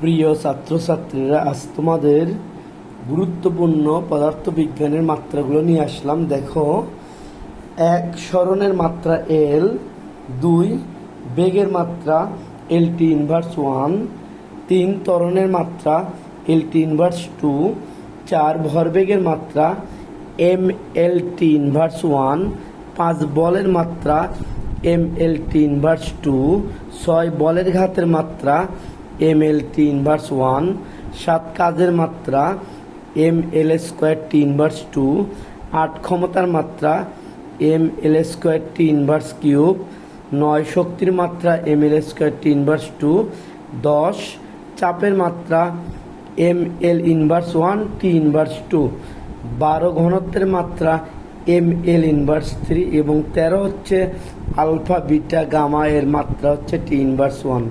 প্রিয় ছাত্রছাত্রীরা, আজ তোমাদের গুরুত্বপূর্ণ পদার্থবিজ্ঞানের মাত্রাগুলো নিয়ে আসলাম। দেখো, এক স্মরণের মাত্রা এল দুই বেগের মাত্রা এল টি ইনভার্স ওয়ান তিন ত্বরণের মাত্রা এল টি ইনভার্স টু চার ভরবেগের মাত্রা M L T inverse one পাঁচ বলের মাত্রা M L T inverse two ছয় বলের ঘাতের মাত্রা M L T inverse one সাত কাজের মাত্রা M L square T inverse two আট ক্ষমতার মাত্রা M L square T inverse cube নয় শক্তির মাত্রা M L square T inverse two দশ চাপের মাত্রা M L inverse one T inverse two বারো ঘনত্বের মাত্রা এম এল ইনভার্স থ্রি এবং তেরো হচ্ছে আলফা বিটা গামা এর মাত্রা হচ্ছে টি ইনভার্স ওয়ান